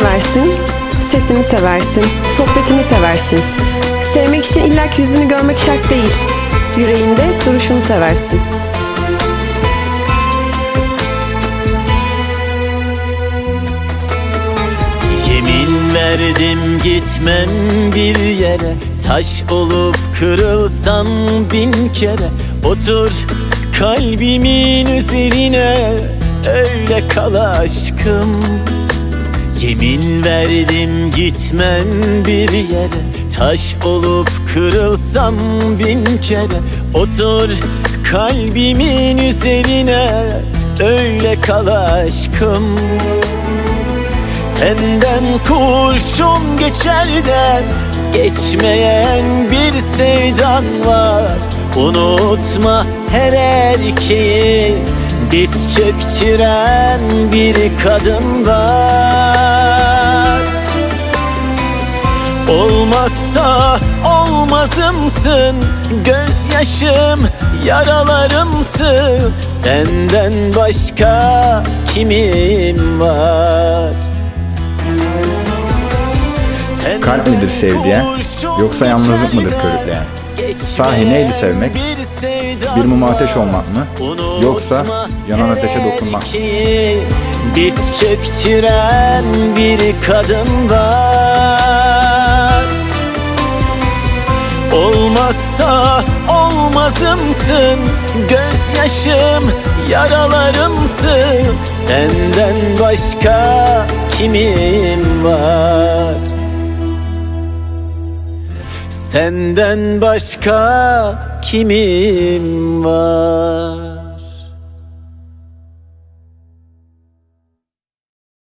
seversin, sesini seversin, sohbetini seversin. Sevmek için illaki yüzünü görmek şart değil. Yüreğinde duruşunu seversin. Yemin verdim gitmem bir yere Taş olup kırılsam bin kere Otur kalbimin üzerine Öyle kal aşkım Yemin verdim gitmem bir yere. Taş olup kırılsam bin kere. Otur kalbimin üzerine. Öyle kal aşkım. Tenden kurşun geçer de Geçmeyen bir sevdan var. Unutma her erkeği. Diz çöktüren bir kadın var Olmazsa olmazımsın Gözyaşım yaralarımsın Senden başka kimim var Kalp midir sevdiğen, yoksa yalnızlık mıdır körükleyen? Sahi neydi sevmek? Bir mum ateş olmak mı? Yoksa yanan ateşe dokunmak mı? Diz çöktüren bir kadın var Olmazsa olmazımsın Gözyaşım yaralarımsın. Senden başka kimim var? Senden başka kimim var